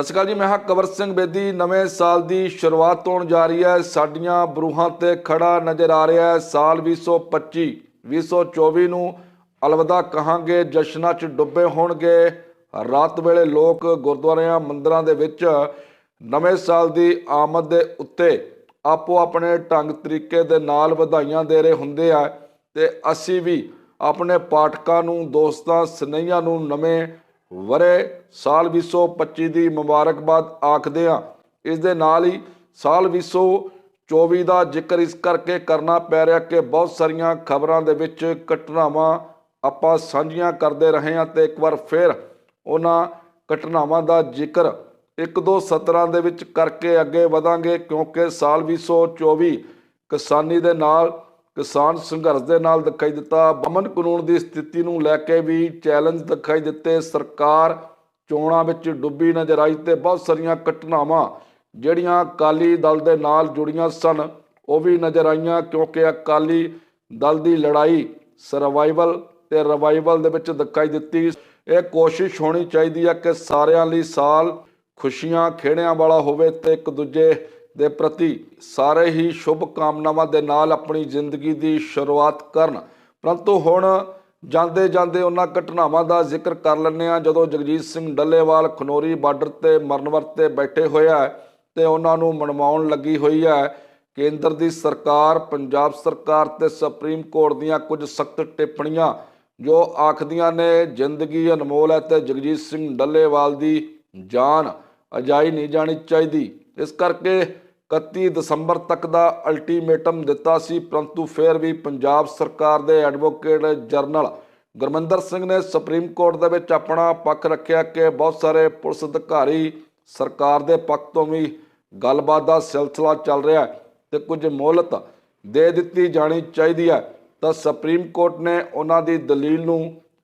ਸਤਿ ਸ਼੍ਰੀ ਅਕਾਲ ਜੀ, ਮੈਂ ਹਾਂ ਕਵਰ ਸਿੰਘ ਬੇਦੀ। ਨਵੇਂ ਸਾਲ ਦੀ ਸ਼ੁਰੂਆਤ ਹੋਣ ਜਾ ਰਹੀ ਹੈ। ਸਾਡੀਆਂ ਬਰੂਹਾਂ ਤੇ ਖੜਾ ਨਜ਼ਰ ਆ ਰਿਹਾ ਹੈ। ਸਾਲ 2025 2024 ਨੂੰ ਅਲਵਿਦਾ ਕਹਾਂਗੇ, ਜਸ਼ਨਾਂ 'ਚ ਡੁੱਬੇ ਹੋਣਗੇ। ਰਾਤ ਵੇਲੇ ਲੋਕ ਗੁਰਦੁਆਰਿਆਂ, ਮੰਦਰਾਂ ਦੇ ਵਿੱਚ ਨਵੇਂ ਸਾਲ ਦੀ ਆਮਦ ਦੇ ਉੱਤੇ ਆਪੋ ਆਪਣੇ ਢੰਗ ਤਰੀਕੇ ਦੇ ਨਾਲ ਵਧਾਈਆਂ ਦੇ ਰਹੇ ਹੁੰਦੇ ਆ ਤੇ ਅਸੀਂ ਵੀ ਆਪਣੇ ਪਾਠਕਾਂ ਨੂੰ, ਦੋਸਤਾਂ, ਸਨੇਹੀਆਂ ਨੂੰ ਨਵੇਂ ਵਰੇ ਸਾਲ 2025 ਦੀ ਮੁਬਾਰਕਬਾਦ ਆਖਦੇ ਆ ਇਸ ਦੇ ਨਾਲ ਹੀ ਸਾਲ 2024 ਦਾ ਜ਼ਿਕਰ ਇਸ ਕਰਕੇ ਕਰਨਾ ਪੈ ਰਿਹਾ ਕਿ ਬਹੁਤ ਸਾਰੀਆਂ ਖਬਰਾਂ ਦੇ ਵਿੱਚ ਘਟਨਾਵਾਂ ਆਪਾਂ ਸਾਂਝੀਆਂ ਕਰਦੇ ਰਹੇ ਹਾਂ ਤੇ ਇੱਕ ਵਾਰ ਫਿਰ ਉਹਨਾਂ ਘਟਨਾਵਾਂ ਦਾ ਜ਼ਿਕਰ ਇੱਕ ਦੋ ਸਤਰਾਂ ਦੇ ਵਿੱਚ ਕਰਕੇ ਅੱਗੇ ਵਧਾਂਗੇ ਕਿਉਂਕਿ ਸਾਲ 2024 ਕਿਸਾਨੀ ਦੇ ਨਾਲ ਕਿਸਾਨ ਸੰਘਰਸ਼ ਦੇ ਨਾਲ ਦਿਖਾਈ ਦਿੱਤਾ। ਬਮਨ ਕਾਨੂੰਨ ਦੀ ਸਥਿਤੀ ਨੂੰ ਲੈ ਕੇ ਵੀ ਚੈਲੰਜ ਦਿਖਾਈ ਦਿੱਤੇ। ਸਰਕਾਰ ਚੋਣਾਂ ਵਿੱਚ ਡੁੱਬੀ ਨਜ਼ਰ ਆਈ ਤੇ ਬਹੁਤ ਸਾਰੀਆਂ ਘਟਨਾਵਾਂ ਜਿਹੜੀਆਂ ਅਕਾਲੀ ਦਲ ਦੇ ਨਾਲ ਜੁੜੀਆਂ ਸਨ, ਉਹ ਵੀ ਨਜ਼ਰ ਆਈਆਂ ਕਿਉਂਕਿ ਅਕਾਲੀ ਦਲ ਦੀ ਲੜਾਈ ਸਰਵਾਈਵਲ ਤੇ ਰਿਵਾਈਵਲ ਦੇ ਵਿੱਚ ਦਿਖਾਈ ਦਿੱਤੀ। ਇਹ ਕੋਸ਼ਿਸ਼ ਹੋਣੀ ਚਾਹੀਦੀ ਹੈ ਕਿ ਸਾਰਿਆਂ ਲਈ ਸਾਲ ਖੁਸ਼ੀਆਂ ਖੇੜਿਆਂ ਵਾਲਾ ਹੋਵੇ ਤੇ ਇੱਕ ਦੂਜੇ ਦੇ ਪ੍ਰਤੀ ਸਾਰੇ ਹੀ ਸ਼ੁਭ ਕਾਮਨਾਵਾਂ ਦੇ ਨਾਲ ਆਪਣੀ ਜ਼ਿੰਦਗੀ ਦੀ ਸ਼ੁਰੂਆਤ ਕਰਨ। ਪਰੰਤੂ ਹੁਣ ਜਾਂਦੇ ਜਾਂਦੇ ਉਹਨਾਂ ਘਟਨਾਵਾਂ ਦਾ ਜ਼ਿਕਰ ਕਰ ਲੈਂਦੇ ਆ ਜਦੋਂ ਜਗਜੀਤ ਸਿੰਘ ਡੱਲੇਵਾਲ ਖਨੋਰੀ ਬਾਰਡਰ ਤੇ ਮਰਨਵਰ 'ਤੇ ਬੈਠੇ ਹੋਇਆ ਤੇ ਉਹਨਾਂ ਨੂੰ ਮਨਵਾਉਣ ਲੱਗੀ ਹੋਈ ਹੈ ਕੇਂਦਰ ਦੀ ਸਰਕਾਰ, ਪੰਜਾਬ ਸਰਕਾਰ ਤੇ ਸੁਪਰੀਮ ਕੋਰਟ ਦੀਆਂ ਕੁਝ ਸਖਤ ਟਿੱਪਣੀਆਂ ਜੋ ਆਖਦੀਆਂ ਨੇ, ਜ਼ਿੰਦਗੀ ਅਨਮੋਲ ਹੈ ਤੇ ਜਗਜੀਤ ਸਿੰਘ ਡੱਲੇਵਾਲ ਦੀ ਜਾਨ ਅਜਾਈ ਨਹੀਂ ਜਾਣੀ ਚਾਹੀਦੀ। ਇਸ ਕਰਕੇ 31 ਦਸੰਬਰ ਤੱਕ ਦਾ ਅਲਟੀਮੇਟਮ ਦਿੱਤਾ ਸੀ, ਪਰੰਤੂ ਫਿਰ ਵੀ ਪੰਜਾਬ ਸਰਕਾਰ ਦੇ ਐਡਵੋਕੇਟ ਜਨਰਲ ਗੁਰਮਿੰਦਰ ਸਿੰਘ ਨੇ ਸੁਪਰੀਮ ਕੋਰਟ ਦੇ ਵਿੱਚ ਆਪਣਾ ਪੱਖ ਰੱਖਿਆ ਕਿ ਬਹੁਤ ਸਾਰੇ ਪੁਲਿਸ ਅਧਿਕਾਰੀ ਸਰਕਾਰ ਦੇ ਪੱਖ ਤੋਂ ਵੀ ਗੱਲਬਾਤ ਦਾ ਸਿਲਸਿਲਾ ਚੱਲ ਰਿਹਾ ਹੈ ਤੇ ਕੁਝ ਮੋਹਲਤ ਦੇ ਦਿੱਤੀ ਜਾਣੀ ਚਾਹੀਦੀ ਹੈ, ਤਾਂ ਸੁਪਰੀਮ ਕੋਰਟ ਨੇ ਉਹਨਾਂ ਦੀ ਦਲੀਲ ਨੂੰ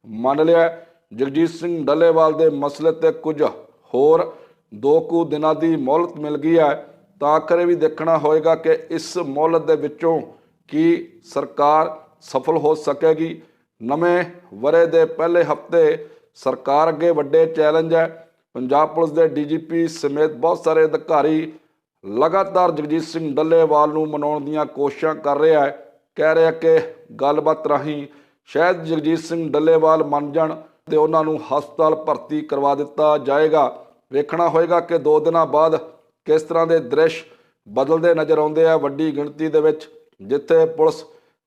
ਮੰਨ ਲਿਆ ਜਗਜੀਤ ਸਿੰਘ ਡੱਲੇਵਾਲ ਦੇ ਮਸਲੇ ਤੇ ਕੁਝ ਹੋਰ ਦੋ ਕੁ ਦਿਨਾਂ ਦੀ ਮੌਲਤ ਮਿਲ ਗਈ ਹੈ, ਤਾਂ ਆਖਰ ਇਹ ਵੀ ਦੇਖਣਾ ਹੋਏਗਾ ਕਿ ਇਸ ਮੌਲਤ ਦੇ ਵਿੱਚੋਂ ਕੀ ਸਰਕਾਰ ਸਫਲ ਹੋ ਸਕੇਗੀ। ਨਵੇਂ ਵਰੇ ਦੇ ਪਹਿਲੇ ਹਫ਼ਤੇ ਸਰਕਾਰ ਅੱਗੇ ਵੱਡੇ ਚੈਲੰਜ ਹੈ। ਪੰਜਾਬ ਪੁਲਿਸ ਦੇ ਡੀਜੀਪੀ ਸਮੇਤ ਬਹੁਤ ਸਾਰੇ ਅਧਿਕਾਰੀ ਲਗਾਤਾਰ ਜਗਜੀਤ ਸਿੰਘ ਡੱਲੇਵਾਲ ਨੂੰ ਮਨਾਉਣ ਦੀਆਂ ਕੋਸ਼ਿਸ਼ਾਂ ਕਰ ਰਿਹਾ ਹੈ। ਕਹਿ ਰਿਹਾ ਕਿ ਗੱਲਬਾਤ ਰਾਹੀਂ ਸ਼ਾਇਦ ਜਗਜੀਤ ਸਿੰਘ ਡੱਲੇਵਾਲ ਮੰਨ ਜਾਣ ਤੇ ਉਹਨਾਂ ਨੂੰ ਹਸਪਤਾਲ ਭਰਤੀ ਕਰਵਾ ਦਿੱਤਾ ਜਾਏਗਾ। ਵੇਖਣਾ ਹੋਏਗਾ ਕਿ 2 ਦਿਨਾਂ ਬਾਅਦ ਕਿਸ ਤਰ੍ਹਾਂ ਦੇ ਦ੍ਰਿਸ਼ ਬਦਲਦੇ ਨਜ਼ਰ ਆਉਂਦੇ ਆ ਵੱਡੀ ਗਿਣਤੀ ਦੇ ਵਿੱਚ, ਜਿੱਥੇ ਪੁਲਿਸ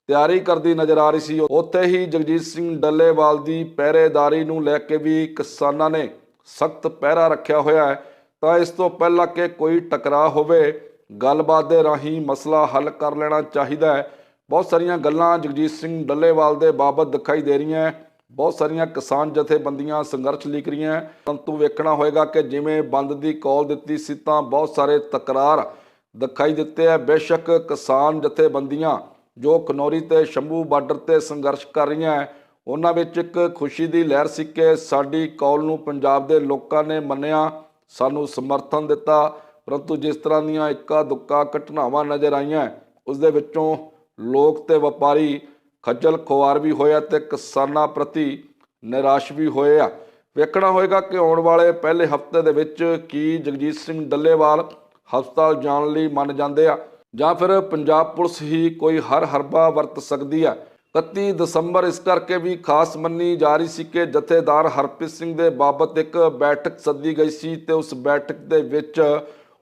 ਤਿਆਰੀ ਕਰਦੀ ਨਜ਼ਰ ਆ ਰਹੀ ਸੀ। ਉੱਥੇ ਹੀ ਜਗਜੀਤ ਸਿੰਘ ਡੱਲੇਵਾਲ ਦੀ ਪਹਿਰੇਦਾਰੀ ਨੂੰ ਲੈ ਕੇ ਵੀ ਕਿਸਾਨਾਂ ਨੇ ਸਖਤ ਪਹਿਰਾ ਰੱਖਿਆ ਹੋਇਆ ਹੈ। ਤਾਂ ਇਸ ਤੋਂ ਪਹਿਲਾਂ ਕਿ ਕੋਈ ਟਕਰਾਅ ਹੋਵੇ, ਗੱਲਬਾਤ ਦੇ ਰਾਹੀਂ ਮਸਲਾ ਹੱਲ ਕਰ ਲੈਣਾ ਚਾਹੀਦਾ ਹੈ। ਬਹੁਤ ਸਾਰੀਆਂ ਗੱਲਾਂ ਜਗਜੀਤ ਸਿੰਘ ਡੱਲੇਵਾਲ ਦੇ ਬਾਬਤ ਦਿਖਾਈ ਦੇ ਰਹੀਆਂ ਬਹੁਤ ਸਾਰੀਆਂ ਕਿਸਾਨ ਜਥੇਬੰਦੀਆਂ ਸੰਘਰਸ਼ ਲਿਖ ਰਹੀਆਂ ਪਰੰਤੂ ਵੇਖਣਾ ਹੋਏਗਾ ਕਿ ਜਿਵੇਂ ਬੰਦ ਦੀ ਕਾਲ ਦਿੱਤੀ ਸੀ ਤਾਂ ਬਹੁਤ ਸਾਰੇ ਤਕਰਾਰ ਦਿਖਾਈ ਦਿੱਤੇ ਹੈ। ਬੇਸ਼ੱਕ ਕਿਸਾਨ ਜਥੇਬੰਦੀਆਂ ਜੋ ਖਨੌਰੀ ਤੇ ਸ਼ੰਭੂ ਬਾਰਡਰ ਤੇ ਸੰਘਰਸ਼ ਕਰ ਰਹੀਆਂ ਉਹਨਾਂ ਵਿੱਚ ਇੱਕ ਖੁਸ਼ੀ ਦੀ ਲਹਿਰ ਸੀ ਕਿ ਸਾਡੀ ਕਾਲ ਨੂੰ ਪੰਜਾਬ ਦੇ ਲੋਕਾਂ ਨੇ ਮੰਨਿਆ, ਸਾਨੂੰ ਸਮਰਥਨ ਦਿੱਤਾ। ਪਰੰਤੂ ਜਿਸ ਤਰ੍ਹਾਂ ਦੀਆਂ ਇੱਕਾ ਦੁੱਕਾ ਘਟਨਾਵਾਂ ਨਜ਼ਰ ਆਈਆਂ, ਉਸ ਦੇ ਵਿੱਚੋਂ ਲੋਕ ਤੇ ਵਪਾਰੀ ਖੱਜਲ ਖੁਆਰ ਵੀ ਹੋਇਆ ਤੇ ਕਿਸਾਨਾਂ ਪ੍ਰਤੀ ਨਿਰਾਸ਼ ਵੀ ਹੋਏ ਆ। ਵੇਖਣਾ ਹੋਏਗਾ ਕਿ ਆਉਣ ਵਾਲੇ ਪਹਿਲੇ ਹਫ਼ਤੇ ਦੇ ਵਿੱਚ ਕੀ ਜਗਜੀਤ ਸਿੰਘ ਡੱਲੇਵਾਲ ਹਸਪਤਾਲ ਜਾਣ ਲਈ ਮੰਨ ਜਾਂਦੇ ਆ ਜਾਂ ਫਿਰ ਪੰਜਾਬ ਪੁਲਿਸ ਹੀ ਕੋਈ ਹਰ ਹਰਬਾ ਵਰਤ ਸਕਦੀ ਆ। 31 ਦਸੰਬਰ ਇਸ ਕਰਕੇ ਵੀ ਖਾਸ ਮੰਨੀ ਜਾ ਰਹੀ ਸੀ ਕਿ ਜਥੇਦਾਰ ਹਰਪ੍ਰੀਤ ਸਿੰਘ ਦੇ ਬਾਬਤ ਇੱਕ ਬੈਠਕ ਸੱਦੀ ਗਈ ਸੀ ਤੇ ਉਸ ਬੈਠਕ ਦੇ ਵਿੱਚ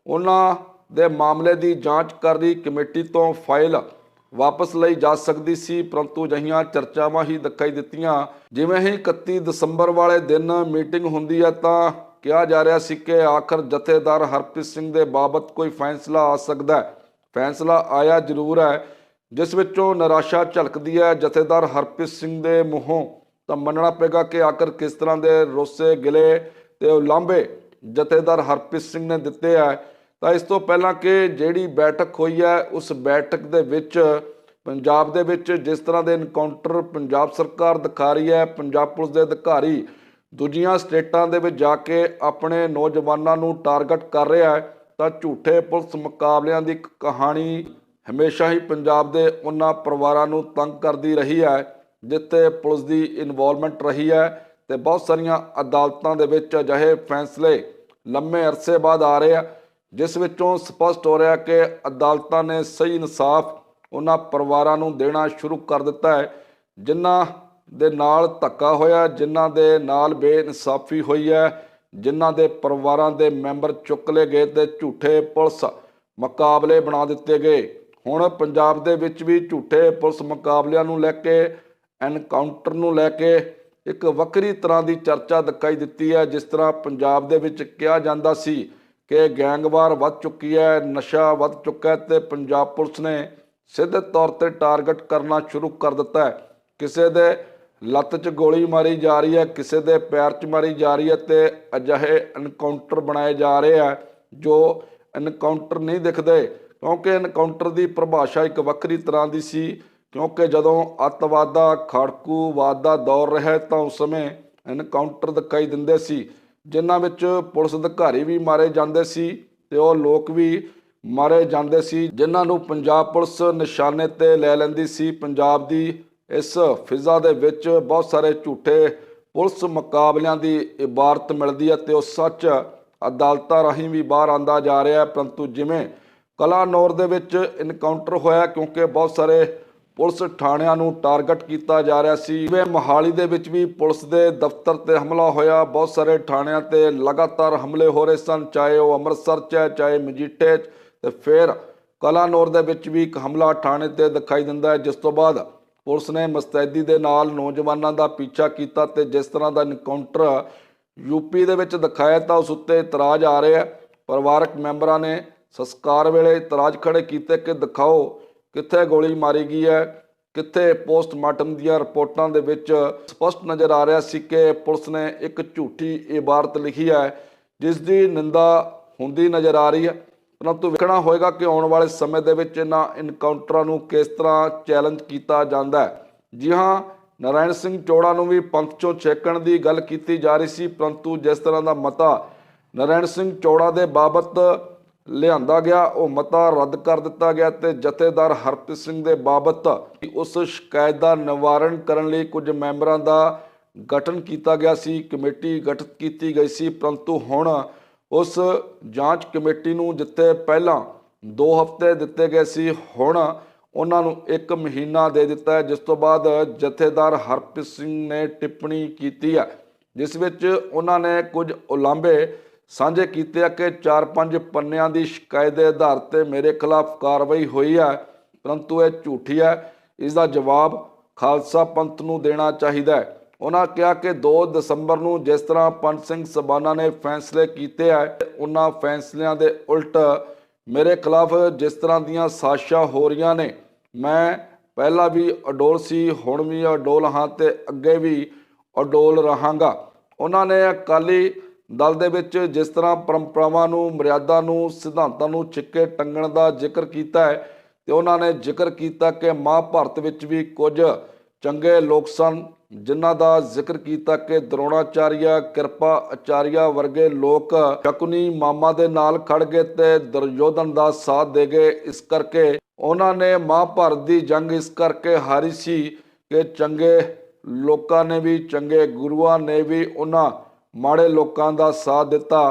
ਉਹਨਾਂ ਦੇ ਮਾਮਲੇ ਦੀ ਜਾਂਚ ਕਰ ਰਹੀ ਕਮੇਟੀ ਤੋਂ ਫਾਈਲ ਵਾਪਸ ਲਈ ਜਾ ਸਕਦੀ ਸੀ, ਪਰੰਤੂ ਜਹੀਆਂ ਚਰਚਾਵਾਂ ਹੀ ਦਿਖਾਈ ਦਿੱਤੀਆਂ। ਜਿਵੇਂ ਹੀ 31 ਦਸੰਬਰ ਵਾਲੇ ਦਿਨ ਮੀਟਿੰਗ ਹੁੰਦੀ ਹੈ ਤਾਂ ਕਿਹਾ ਜਾ ਰਿਹਾ ਸੀ ਕਿ ਆਖਰ ਜਥੇਦਾਰ ਹਰਪ੍ਰੀਤ ਸਿੰਘ ਦੇ ਬਾਬਤ ਕੋਈ ਫੈਸਲਾ ਆ ਸਕਦਾ ਹੈ। ਫੈਸਲਾ ਆਇਆ ਜ਼ਰੂਰ ਹੈ, ਜਿਸ ਵਿੱਚੋਂ ਨਿਰਾਸ਼ਾ ਝਲਕਦੀ ਹੈ ਜਥੇਦਾਰ ਹਰਪ੍ਰੀਤ ਸਿੰਘ ਦੇ ਮੂੰਹੋਂ। ਤਾਂ ਮੰਨਣਾ ਪਏਗਾ ਕਿ ਆਖਰ ਕਿਸ ਤਰ੍ਹਾਂ ਦੇ ਰੋਸੇ ਗਿਲੇ ਤੇ ਉਲਾਂਭੇ ਜਥੇਦਾਰ ਹਰਪ੍ਰੀਤ ਸਿੰਘ ਨੇ ਦਿੱਤੇ ਹੈ। ਤਾਂ ਇਸ ਤੋਂ ਪਹਿਲਾਂ ਕਿ ਜਿਹੜੀ ਬੈਠਕ ਹੋਈ ਹੈ, ਉਸ ਬੈਠਕ ਦੇ ਵਿੱਚ, ਪੰਜਾਬ ਦੇ ਵਿੱਚ ਜਿਸ ਤਰ੍ਹਾਂ ਦੇ ਇਨਕਾਊਂਟਰ ਪੰਜਾਬ ਸਰਕਾਰ ਦਿਖਾ ਰਹੀ ਹੈ, ਪੰਜਾਬ ਪੁਲਿਸ ਦੇ ਅਧਿਕਾਰੀ ਦੂਜੀਆਂ ਸਟੇਟਾਂ ਦੇ ਵਿੱਚ ਜਾ ਕੇ ਆਪਣੇ ਨੌਜਵਾਨਾਂ ਨੂੰ ਟਾਰਗੇਟ ਕਰ ਰਿਹਾ ਹੈ, ਤਾਂ ਝੂਠੇ ਪੁਲਿਸ ਮੁਕਾਬਲਿਆਂ ਦੀ ਇੱਕ ਕਹਾਣੀ ਹਮੇਸ਼ਾ ਹੀ ਪੰਜਾਬ ਦੇ ਉਹਨਾਂ ਪਰਿਵਾਰਾਂ ਨੂੰ ਤੰਗ ਕਰਦੀ ਰਹੀ ਹੈ, ਜਿੱਥੇ ਪੁਲਿਸ ਦੀ ਇਨਵੋਲਵਮੈਂਟ ਰਹੀ ਹੈ ਤੇ ਬਹੁਤ ਸਾਰੀਆਂ ਅਦਾਲਤਾਂ ਦੇ ਵਿੱਚ ਅਜਿਹੇ ਫੈਸਲੇ ਲੰਮੇ ਅਰਸੇ ਬਾਅਦ ਆ ਰਹੇ ਆ। ਜਿਸ ਵਿੱਚੋਂ ਸਪਸ਼ਟ ਹੋ ਰਿਹਾ ਕਿ ਅਦਾਲਤਾਂ ਨੇ ਸਹੀ ਇਨਸਾਫ ਉਹਨਾਂ ਪਰਿਵਾਰਾਂ ਨੂੰ ਦੇਣਾ ਸ਼ੁਰੂ ਕਰ ਦਿੱਤਾ ਹੈ, ਜਿਨ੍ਹਾਂ ਦੇ ਨਾਲ ਧੱਕਾ ਹੋਇਆ, ਜਿਨ੍ਹਾਂ ਦੇ ਨਾਲ ਬੇਇਨਸਾਫੀ ਹੋਈ ਹੈ, ਜਿਨ੍ਹਾਂ ਦੇ ਪਰਿਵਾਰਾਂ ਦੇ ਮੈਂਬਰ ਚੁੱਕ ਲਏ ਗਏ ਤੇ ਝੂਠੇ ਪੁਲਿਸ ਮੁਕਾਬਲੇ ਬਣਾ ਦਿੱਤੇ ਗਏ। ਹੁਣ ਪੰਜਾਬ ਦੇ ਵਿੱਚ ਵੀ ਝੂਠੇ ਪੁਲਿਸ ਮੁਕਾਬਲਿਆਂ ਨੂੰ ਲੈ ਕੇ, ਐਨਕਾਊਂਟਰ ਨੂੰ ਲੈ ਕੇ ਇੱਕ ਵੱਖਰੀ ਤਰ੍ਹਾਂ ਦੀ ਚਰਚਾ ਦਿਖਾਈ ਦਿੱਤੀ ਹੈ, ਜਿਸ ਤਰ੍ਹਾਂ ਪੰਜਾਬ ਦੇ ਵਿੱਚ ਕਿਹਾ ਜਾਂਦਾ ਸੀ ਕਿ ਗੈਂਗਵਾਰ ਵੱਧ ਚੁੱਕੀ ਹੈ, ਨਸ਼ਾ ਵੱਧ ਚੁੱਕਾ ਹੈ ਤੇ ਪੰਜਾਬ ਪੁਲਿਸ ਨੇ ਸਿੱਧੇ ਤੌਰ ਤੇ ਟਾਰਗੇਟ ਕਰਨਾ ਸ਼ੁਰੂ ਕਰ ਦਿੱਤਾ ਹੈ। ਕਿਸੇ ਦੇ ਲੱਤ 'ਚ ਗੋਲੀ ਮਾਰੀ ਜਾ ਰਹੀ ਹੈ, ਕਿਸੇ ਦੇ ਪੈਰ 'ਚ ਮਾਰੀ ਜਾ ਰਹੀ ਹੈ ਤੇ ਅਜਿਹੇ ਐਨਕਾਊਂਟਰ ਬਣਾਏ ਜਾ ਰਹੇ ਆ ਜੋ ਐਨਕਾਊਂਟਰ ਨਹੀਂ ਦਿਖਦੇ, ਕਿਉਂਕਿ ਐਨਕਾਊਂਟਰ ਦੀ ਪਰਿਭਾਸ਼ਾ ਇੱਕ ਵੱਖਰੀ ਤਰ੍ਹਾਂ ਦੀ ਸੀ, ਕਿਉਂਕਿ ਜਦੋਂ ਅੱਤਵਾਦ ਦਾ ਖੜਕੂਵਾਦ ਦਾ ਦੌਰ ਰਿਹਾ ਤਾਂ ਉਸ ਸਮੇਂ ਐਨਕਾਊਂਟਰ ਦਿਖਾਈ ਦਿੰਦੇ ਸੀ। ਜਿਨ੍ਹਾਂ ਵਿੱਚ ਪੁਲਿਸ ਅਧਿਕਾਰੀ ਵੀ ਮਾਰੇ ਜਾਂਦੇ ਸੀ ਤੇ ਉਹ ਲੋਕ ਵੀ ਮਾਰੇ ਜਾਂਦੇ ਸੀ, ਜਿਨ੍ਹਾਂ ਨੂੰ ਪੰਜਾਬ ਪੁਲਿਸ ਨਿਸ਼ਾਨੇ ਤੇ ਲੈ ਲੈਂਦੀ ਸੀ। ਪੰਜਾਬ ਦੀ ਇਸ ਫਿਜ਼ਾ ਦੇ ਵਿੱਚ ਬਹੁਤ ਸਾਰੇ ਝੂਠੇ ਪੁਲਿਸ ਮੁਕਾਬਲਿਆਂ ਦੀ ਇਬਾਰਤ ਮਿਲਦੀ ਹੈ ਤੇ ਉਹ ਸੱਚ ਅਦਾਲਤਾਂ ਰਾਹੀਂ ਵੀ ਬਾਹਰ ਆਂਦਾ ਜਾ ਰਿਹਾ ਹੈ। ਪਰੰਤੂ ਜਿਵੇਂ ਕਲਾਨੌਰ ਦੇ ਵਿੱਚ ਇਨਕਾਊਂਟਰ ਹੋਇਆ, ਕਿਉਂਕਿ ਬਹੁਤ ਸਾਰੇ ਪੁਲਿਸ ਥਾਣਿਆਂ ਨੂੰ ਟਾਰਗੇਟ ਕੀਤਾ ਜਾ ਰਿਹਾ ਸੀ। ਜਿਵੇਂ ਮੋਹਾਲੀ ਦੇ ਵਿੱਚ ਵੀ ਪੁਲਿਸ ਦੇ ਦਫ਼ਤਰ ਤੇ ਹਮਲਾ ਹੋਇਆ। ਬਹੁਤ ਸਾਰੇ ਥਾਣਿਆਂ ਤੇ ਲਗਾਤਾਰ ਹਮਲੇ ਹੋ ਰਹੇ ਸਨ। ਚਾਹੇ ਉਹ ਅੰਮ੍ਰਿਤਸਰ 'ਚ ਹੈ, ਚਾਹੇ ਮਜੀਠੇ 'ਚ। ਤੇ ਫਿਰ ਕਲਾਨੌਰ ਦੇ ਵਿੱਚ ਵੀ ਇੱਕ ਹਮਲਾ ਥਾਣੇ ਤੇ ਦਿਖਾਈ ਦਿੰਦਾ ਹੈ। ਜਿਸ ਤੋਂ ਬਾਅਦ ਪੁਲਿਸ ਨੇ ਮਸਤੈਦੀ ਦੇ ਨਾਲ ਨੌਜਵਾਨਾਂ ਦਾ ਪਿੱਛਾ ਕੀਤਾ ਤੇ ਜਿਸ ਤਰ੍ਹਾਂ ਦਾ ਇਨਕਾਊਂਟਰ ਯੂਪੀ ਦੇ ਵਿੱਚ ਦਿਖਾਇਆ ਤਾਂ ਉਸ ਉੱਤੇ ਇਤਰਾਜ਼ ਆ ਰਿਹਾ ਹੈ। ਪਰਿਵਾਰਕ ਮੈਂਬਰਾਂ ਨੇ ਸੰਸਕਾਰ ਵੇਲੇ ਇਤਰਾਜ਼ ਖੜੇ ਕੀਤੇ ਕਿ ਦਿਖਾਓ ਕਿੱਥੇ ਗੋਲੀ ਮਾਰੀ ਗਈ ਹੈ, ਕਿੱਥੇ ਪੋਸਟਮਾਰਟਮ ਦੀਆਂ ਰਿਪੋਰਟਾਂ ਦੇ ਵਿੱਚ ਸਪਸ਼ਟ ਨਜ਼ਰ ਆ ਰਿਹਾ ਸੀ ਕਿ ਪੁਲਿਸ ਨੇ ਇੱਕ ਝੂਠੀ ਇਬਾਰਤ ਲਿਖੀ ਹੈ, ਜਿਸ ਦੀ ਨਿੰਦਾ ਹੁੰਦੀ ਨਜ਼ਰ ਆ ਰਹੀ ਹੈ। ਪਰੰਤੂ ਵੇਖਣਾ ਹੋਏਗਾ ਕਿ ਆਉਣ ਵਾਲੇ ਸਮੇਂ ਦੇ ਵਿੱਚ ਇਹਨਾਂ ਇਨਕਾਊਂਟਰਾਂ ਨੂੰ ਕਿਸ ਤਰ੍ਹਾਂ ਚੈਲੰਜ ਕੀਤਾ ਜਾਂਦਾ ਹੈ। ਜੀ ਹਾਂ, ਨਾਰਾਇਣ ਸਿੰਘ ਚੋੜਾ ਨੂੰ ਵੀ ਪੰਥ ਚੋਂ ਛੇਕਣ ਦੀ ਗੱਲ ਕੀਤੀ ਜਾ ਰਹੀ ਸੀ, ਪਰੰਤੂ ਜਿਸ ਤਰ੍ਹਾਂ ਦਾ ਮਤਾ ਨਾਰਾਇਣ ਸਿੰਘ ਚੋੜਾ ਦੇ ਬਾਬਤ ਲਿਆਂਦਾ ਗਿਆ, ਉਹ ਮਤਾ ਰੱਦ ਕਰ ਦਿੱਤਾ ਗਿਆ ਤੇ ਜਥੇਦਾਰ ਹਰਪ੍ਰੀਤ ਸਿੰਘ ਦੇ ਬਾਬਤ ਉਸ ਸ਼ਿਕਾਇਤ ਦਾ ਨਿਵਾਰਨ ਕਰਨ ਲਈ ਕੁਝ ਮੈਂਬਰਾਂ ਦਾ ਗਠਨ ਕੀਤਾ ਗਿਆ ਸੀ, ਕਮੇਟੀ ਗਠਿਤ ਕੀਤੀ ਗਈ ਸੀ, ਪਰੰਤੂ ਹੁਣ ਉਸ ਜਾਂਚ ਕਮੇਟੀ ਨੂੰ ਜਿੱਥੇ ਪਹਿਲਾਂ 2 ਹਫ਼ਤੇ ਦਿੱਤੇ ਗਏ ਸੀ, ਹੁਣ ਉਹਨਾਂ ਨੂੰ 1 ਮਹੀਨਾ ਦੇ ਦਿੱਤਾ ਜਿਸ ਤੋਂ ਬਾਅਦ ਜਥੇਦਾਰ ਹਰਪ੍ਰੀਤ ਸਿੰਘ ਨੇ ਟਿੱਪਣੀ ਕੀਤੀ ਹੈ, ਜਿਸ ਵਿੱਚ ਉਹਨਾਂ ਨੇ ਕੁਝ ਉਲਾਂਭੇ ਸਾਂਝੇ ਕੀਤੇ ਆ ਕਿ 4-5 ਪੰਨਿਆਂ ਦੀ ਸ਼ਿਕਾਇਤ ਦੇ ਆਧਾਰ ਤੇ ਮੇਰੇ ਖਿਲਾਫ ਕਾਰਵਾਈ ਹੋਈ ਹੈ, ਪਰੰਤੂ ਇਹ ਝੂਠੀ ਹੈ। ਇਸ ਦਾ ਜਵਾਬ ਖਾਲਸਾ ਪੰਥ ਨੂੰ ਦੇਣਾ ਚਾਹੀਦਾ ਹੈ। ਉਹਨਾਂ ਕਿਹਾ ਕਿ 2 ਦਸੰਬਰ ਨੂੰ ਜਿਸ ਤਰ੍ਹਾਂ ਪੰਜ ਸਿੰਘ ਸਬਾਨਾ ਨੇ ਫੈਸਲੇ ਕੀਤੇ ਆ, ਉਹਨਾਂ ਫੈਸਲਿਆਂ ਦੇ ਉਲਟ ਮੇਰੇ ਖਿਲਾਫ ਜਿਸ ਤਰ੍ਹਾਂ ਦੀਆਂ ਸਾਜ਼ਿਸ਼ਾਂ ਹੋ ਰਹੀਆਂ ਨੇ, ਮੈਂ ਪਹਿਲਾਂ ਵੀ ਅਡੋਲ ਸੀ, ਹੁਣ ਵੀ ਅਡੋਲ ਹਾਂ ਤੇ ਅੱਗੇ ਵੀ ਅਡੋਲ ਰਹਾਂਗਾ। ਉਹਨਾਂ ਨੇ ਅਕਾਲੀ ਦਲ ਦੇ ਵਿੱਚ ਜਿਸ ਤਰ੍ਹਾਂ ਪਰੰਪਰਾਵਾਂ ਨੂੰ, ਮਰਿਆਦਾ ਨੂੰ, ਸਿਧਾਂਤਾਂ ਨੂੰ ਛਿੱਕੇ ਟੰਗਣ ਦਾ ਜ਼ਿਕਰ ਕੀਤਾ ਹੈ ਤੇ ਉਹਨਾਂ ਨੇ ਜ਼ਿਕਰ ਕੀਤਾ ਕਿ ਮਹਾਭਾਰਤ ਵਿੱਚ ਵੀ ਕੁਝ ਚੰਗੇ ਲੋਕ ਸਨ, ਜਿਨ੍ਹਾਂ ਦਾ ਜ਼ਿਕਰ ਕੀਤਾ ਕਿ ਦਰੋਣਾਚਾਰੀਆ, ਕਿਰਪਾ ਆਚਾਰੀਆ ਵਰਗੇ ਲੋਕ ਸ਼ਕੁਨੀ ਮਾਮਾ ਦੇ ਨਾਲ ਖੜ ਗਏ ਤੇ ਦੁਰਯੋਧਨ ਦਾ ਸਾਥ ਦੇ ਗਏ। ਇਸ ਕਰਕੇ ਉਹਨਾਂ ਨੇ ਮਹਾਭਾਰਤ ਦੀ ਜੰਗ ਇਸ ਕਰਕੇ ਹਾਰੀ ਸੀ ਕਿ ਚੰਗੇ ਲੋਕਾਂ ਨੇ ਵੀ, ਚੰਗੇ ਗੁਰੂਆਂ ਨੇ ਵੀ ਉਹਨਾਂ ਮਾੜੇ ਲੋਕਾਂ ਦਾ ਸਾਥ ਦਿੱਤਾ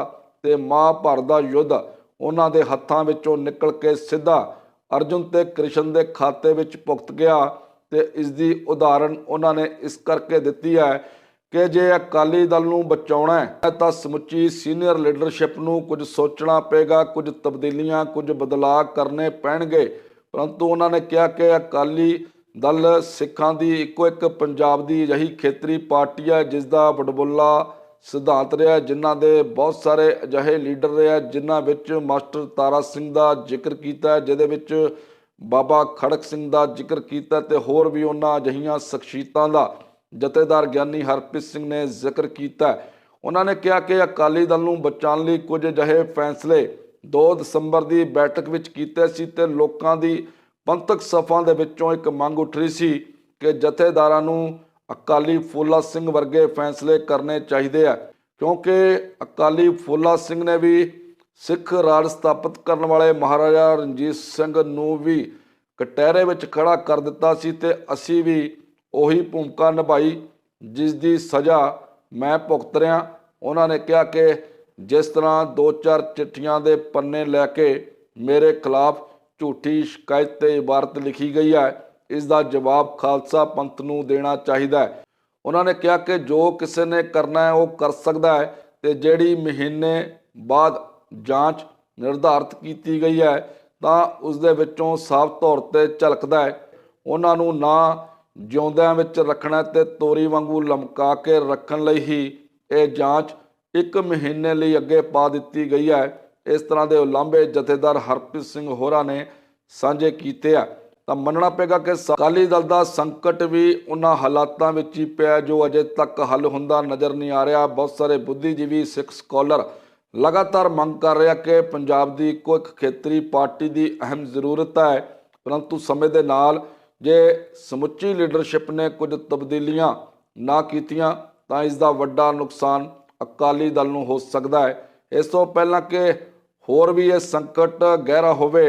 ਤੇ ਮਹਾਭਾਰਤ ਦਾ ਯੁੱਧ ਉਹਨਾਂ ਦੇ ਹੱਥਾਂ ਵਿੱਚੋਂ ਨਿਕਲ ਕੇ ਸਿੱਧਾ ਅਰਜੁਨ ਤੇ ਕ੍ਰਿਸ਼ਨ ਦੇ ਖਾਤੇ ਵਿੱਚ ਭੁਗਤ ਗਿਆ ਤੇ ਇਸ ਦੀ ਉਦਾਹਰਣ ਉਹਨਾਂ ਨੇ ਇਸ ਕਰਕੇ ਦਿੱਤੀ ਹੈ ਕਿ ਜੇ ਅਕਾਲੀ ਦਲ ਨੂੰ ਬਚਾਉਣਾ ਹੈ, ਤਾਂ ਸਮੁੱਚੀ ਸੀਨੀਅਰ ਲੀਡਰਸ਼ਿਪ ਨੂੰ ਕੁਝ ਸੋਚਣਾ ਪਏਗਾ, ਕੁਝ ਤਬਦੀਲੀਆਂ, ਕੁਝ ਬਦਲਾਅ ਕਰਨੇ ਪੈਣਗੇ। ਪਰੰਤੂ ਉਹਨਾਂ ਨੇ ਕਿਹਾ ਕਿ ਅਕਾਲੀ ਦਲ ਸਿੱਖਾਂ ਦੀ ਇੱਕੋ ਇੱਕ ਪੰਜਾਬ ਦੀ ਅਜਿਹੀ ਖੇਤਰੀ ਪਾਰਟੀ ਹੈ ਜਿਸ ਦਾ ਵਡਬੁੱਲਾ ਸਿਧਾਂਤ ਰਿਹਾ, ਜਿਨ੍ਹਾਂ ਦੇ ਬਹੁਤ ਸਾਰੇ ਅਜਿਹੇ ਲੀਡਰ ਰਿਹਾ, ਜਿਨ੍ਹਾਂ ਵਿੱਚ ਮਾਸਟਰ ਤਾਰਾ ਸਿੰਘ ਦਾ ਜ਼ਿਕਰ ਕੀਤਾ, ਜਿਹਦੇ ਵਿੱਚ ਬਾਬਾ ਖੜਕ ਸਿੰਘ ਦਾ ਜ਼ਿਕਰ ਕੀਤਾ ਤੇ ਹੋਰ ਵੀ ਉਹਨਾਂ ਅਜਿਹੀਆਂ ਸ਼ਖਸੀਅਤਾਂ ਦਾ ਜਥੇਦਾਰ ਗਿਆਨੀ ਹਰਪ੍ਰੀਤ ਸਿੰਘ ਨੇ ਜ਼ਿਕਰ ਕੀਤਾ। ਉਹਨਾਂ ਨੇ ਕਿਹਾ ਕਿ ਅਕਾਲੀ ਦਲ ਨੂੰ ਬਚਾਉਣ ਲਈ ਕੁਝ ਅਜਿਹੇ ਫੈਸਲੇ 2 ਦਸੰਬਰ ਦੀ ਬੈਠਕ ਵਿੱਚ ਕੀਤੇ ਸੀ ਤੇ ਲੋਕਾਂ ਦੀ ਪੰਥਕ ਸਫਾਂ ਦੇ ਵਿੱਚੋਂ ਇੱਕ ਮੰਗ ਉੱਠ ਰਹੀ ਸੀ ਕਿ ਜਥੇਦਾਰਾਂ ਨੂੰ ਅਕਾਲੀ ਫੂਲਾ ਸਿੰਘ ਵਰਗੇ ਫੈਸਲੇ ਕਰਨੇ ਚਾਹੀਦੇ ਆ, ਕਿਉਂਕਿ ਅਕਾਲੀ ਫੂਲਾ ਸਿੰਘ ਨੇ ਵੀ ਸਿੱਖ ਰਾਜ ਸਥਾਪਿਤ ਕਰਨ ਵਾਲੇ ਮਹਾਰਾਜਾ ਰਣਜੀਤ ਸਿੰਘ ਨੂੰ ਵੀ ਕਟਹਿਰੇ ਵਿੱਚ ਖੜਾ ਕਰ ਦਿੱਤਾ ਸੀ ਤੇ ਅਸੀਂ ਵੀ ਉਹੀ ਭੂਮਿਕਾ ਨਿਭਾਈ, ਜਿਸ ਦੀ ਸਜ਼ਾ ਮੈਂ ਭੁਗਤ ਰਿਹਾ। ਉਹਨਾਂ ਨੇ ਕਿਹਾ ਕਿ ਜਿਸ ਤਰ੍ਹਾਂ ਦੋ ਚਾਰ ਚਿੱਠੀਆਂ ਦੇ ਪੰਨੇ ਲੈ ਕੇ ਮੇਰੇ ਖਿਲਾਫ ਝੂਠੀ ਸ਼ਿਕਾਇਤ ਤੇ ਇਬਾਰਤ ਲਿਖੀ ਗਈ ਹੈ ਇਸ ਦਾ ਜਵਾਬ ਖਾਲਸਾ ਪੰਥ ਨੂੰ ਦੇਣਾ ਚਾਹੀਦਾ ਹੈ। ਉਹਨਾਂ ਨੇ ਕਿਹਾ ਕਿ ਜੋ ਕਿਸੇ ਨੇ ਕਰਨਾ ਹੈ, ਉਹ ਕਰ ਸਕਦਾ ਹੈ ਤੇ ਜਿਹੜੀ ਮਹੀਨੇ ਬਾਅਦ ਜਾਂਚ ਨਿਰਧਾਰਤ ਕੀਤੀ ਗਈ ਹੈ, ਤਾਂ ਉਸ ਦੇ ਵਿੱਚੋਂ ਸਾਫ਼ ਤੌਰ ਤੇ ਝਲਕਦਾ ਹੈ। ਉਹਨਾਂ ਨੂੰ ਨਾ ਜਿਉਂਦਿਆਂ ਵਿੱਚ ਰੱਖਣਾ ਤੇ ਤੋਰੀ ਵਾਂਗੂ ਲਮਕਾ ਕੇ ਰੱਖਣ ਲਈ ਹੀ ਇਹ ਜਾਂਚ ਇੱਕ ਮਹੀਨੇ ਲਈ ਅੱਗੇ ਪਾ ਦਿੱਤੀ ਗਈ ਹੈ। ਇਸ ਤਰ੍ਹਾਂ ਦੇ ਉਲਾਂਭੇ ਜਥੇਦਾਰ ਹਰਪ੍ਰੀਤ ਸਿੰਘ ਹੋਰਾਂ ਨੇ ਸਾਂਝੇ ਕੀਤੇ ਆ। ਤਾਂ ਮੰਨਣਾ ਪਏਗਾ ਕਿ ਅਕਾਲੀ ਦਲ ਦਾ ਸੰਕਟ ਵੀ ਉਹਨਾਂ ਹਾਲਾਤਾਂ ਵਿੱਚ ਹੀ ਪਿਆ ਜੋ ਅਜੇ ਤੱਕ ਹੱਲ ਹੁੰਦਾ ਨਜ਼ਰ ਨਹੀਂ ਆ ਰਿਹਾ। ਬਹੁਤ ਸਾਰੇ ਬੁੱਧੀਜੀਵੀ ਸਿੱਖ ਸਕਾਲਰ ਲਗਾਤਾਰ ਮੰਗ ਕਰ ਰਿਹਾ ਕਿ ਪੰਜਾਬ ਦੀ ਇੱਕੋ ਇੱਕ ਖੇਤਰੀ ਪਾਰਟੀ ਦੀ ਅਹਿਮ ਜ਼ਰੂਰਤ ਹੈ। ਪਰੰਤੂ ਸਮੇਂ ਦੇ ਨਾਲ ਜੇ ਸਮੁੱਚੀ ਲੀਡਰਸ਼ਿਪ ਨੇ ਕੁਝ ਤਬਦੀਲੀਆਂ ਨਾ ਕੀਤੀਆਂ, ਤਾਂ ਇਸ ਦਾ ਵੱਡਾ ਨੁਕਸਾਨ ਅਕਾਲੀ ਦਲ ਨੂੰ ਹੋ ਸਕਦਾ ਹੈ। ਇਸ ਤੋਂ ਪਹਿਲਾਂ ਕਿ ਹੋਰ ਵੀ ਇਹ ਸੰਕਟ ਗਹਿਰਾ ਹੋਵੇ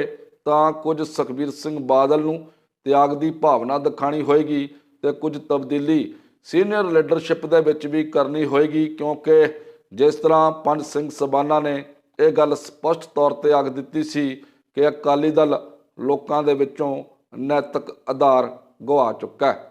ਤਾਂ ਕੁਝ ਸੁਖਬੀਰ ਸਿੰਘ ਬਾਦਲ ਨੂੰ ਤਿਆਗ ਦੀ ਭਾਵਨਾ ਦਿਖਾਣੀ ਹੋਏਗੀ ਤੇ ਕੁਝ ਤਬਦੀਲੀ ਸੀਨੀਅਰ ਲੀਡਰਸ਼ਿਪ ਦੇ ਵਿੱਚ ਵੀ ਕਰਨੀ ਹੋਏਗੀ, ਕਿਉਂਕਿ ਜਿਸ ਤਰ੍ਹਾਂ ਪੰਜ ਸਿੰਘ ਸਬਾਨਾ ਨੇ ਇਹ ਗੱਲ ਸਪਸ਼ਟ ਤੌਰ ਤੇ ਆਖ ਦਿੱਤੀ ਸੀ ਕਿ ਅਕਾਲੀ ਦਲ ਲੋਕਾਂ ਦੇ ਵਿੱਚੋਂ ਨੈਤਿਕ ਆਧਾਰ ਗਵਾ ਚੁੱਕਾ ਹੈ।